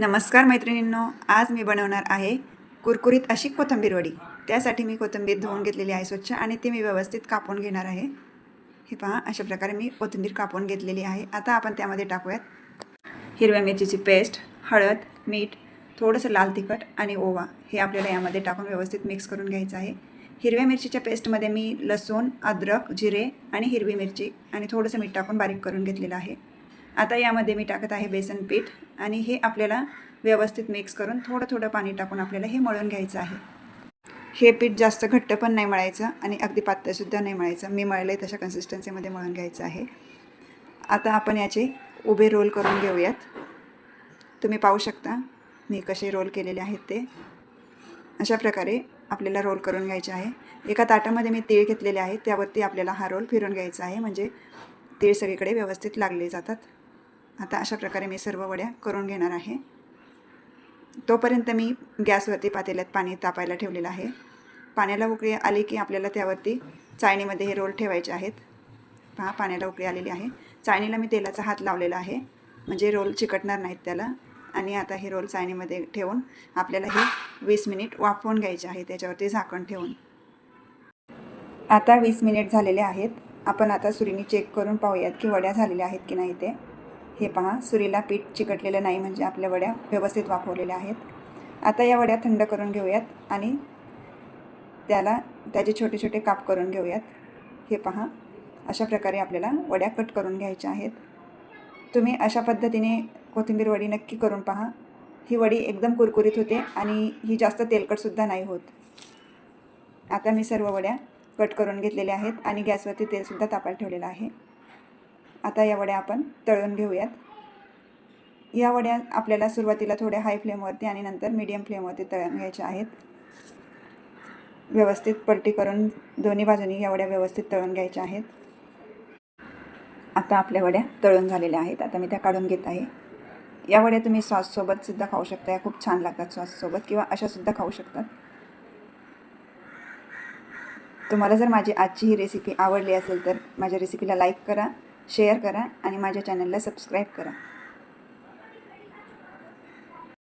नमस्कार मैत्रिणींनो आज मी बनवणार आहे कुरकुरीत अशी कोथिंबीर वडी. त्यासाठी मी कोथिंबीर धुवून घेतलेली आहे स्वच्छ आणि ती मी व्यवस्थित कापून घेणार आहे. हे पहा अशा प्रकारे मी कोथिंबीर कापून घेतलेली आहे. आता आपण त्यामध्ये टाकूयात हिरव्या मिरचीची पेस्ट हळद मीठ थोडंसं लाल तिखट आणि ओवा हे आपल्याला यामध्ये टाकून व्यवस्थित मिक्स करून घ्यायचं आहे. हिरव्या मिरचीच्या पेस्टमध्ये मी लसूण अद्रक जिरे आणि हिरवी मिरची आणि थोडंसं मीठ टाकून बारीक करून घेतलेलं आहे. आता यामध्ये मी टाकत आहे बेसन पीठ आणि हे आपल्याला व्यवस्थित मिक्स करून थोडं थोडं पाणी टाकून आपल्याला हे मळून घ्यायचं आहे. हे पीठ जास्त घट्ट पण नाही मळायचं आणि अगदी पातळसुद्धा नाही मळायचं. मी मळले तशा कन्सिस्टन्सीमध्ये मळून घ्यायचं आहे. आता आपण याचे उभे रोल करून घेऊयात. तुम्ही पाहू शकता मी कसे रोल केलेले आहेत ते. अशा प्रकारे आपल्याला रोल करून घ्यायचे आहे. एका ताटामध्ये मी तीळ घेतलेले आहे. त्यावरती आपल्याला हा रोल फिरून घ्यायचा आहे. म्हणजे तीळ सगळीकडे व्यवस्थित लागले जातात. आता अशा प्रकारे मी सर्व वड्या करून घेणार आहे. तोपर्यंत मी गॅसवरती पातेल्यात पाणी तापायला ठेवलेलं आहे. पाण्याला उकळी आली की आपल्याला त्यावरती चाळणीमध्ये हे रोल ठेवायचे आहेत. पहा पाण्याला उकळी आलेली आहे. चाळणीला मी तेलाचा हात लावलेला आहे. म्हणजे रोल चिकटणार नाहीत त्याला. आणि आता हे रोल चाळणीमध्ये ठेवून आपल्याला हे वीस मिनिट वाफवून घ्यायचे आहे त्याच्यावरती झाकण ठेवून. आता वीस मिनिट झालेले आहेत. आपण आता सुरीने चेक करून पाहूयात की वड्या झालेल्या आहेत की नाही ते. हे पहा सुरीला पीठ चिकटलेलं नाही म्हणजे आपल्या वड्या व्यवस्थित वाफवलेल्या आहेत. आता या वड्या थंड करून घेऊयात आणि त्याला त्याचे छोटे छोटे काप करून घेऊयात. हे पहा अशा प्रकारे आपल्याला वड्या कट करून घ्यायच्या आहेत. तुम्ही अशा पद्धतीने कोथिंबीर वडी नक्की करून पहा. ही वडी एकदम कुरकुरीत होते आणि ही जास्त तेलकटसुद्धा नाही होत. आता मी सर्व वड्या कट करून घेतलेल्या आहेत आणि गॅसवरती तेलसुद्धा तापायला ठेवलेलं आहे. आता या वड्या आपण तळून घेऊयात. या वड्या आपल्याला सुरुवातीला थोड्या हाय फ्लेमवरती आणि नंतर मीडियम फ्लेमवरती तळून घ्यायच्या आहेत. व्यवस्थित पलटी करून दोन्ही बाजूनी या वड्या व्यवस्थित तळून घ्यायच्या आहेत. आता आपल्या वड्या तळून झालेल्या आहेत. आता मी त्या काढून घेत आहे. या वड्या तुम्ही सॉससोबतसुद्धा खाऊ शकता. या खूप छान लागतात सॉससोबत किंवा अशासुद्धा खाऊ शकतात. तुम्हाला जर माझी आजची ही रेसिपी आवडली असेल तर माझ्या रेसिपीला लाईक करा. शेअर करा आणि माझ्या चॅनलला सबस्क्राईब करा.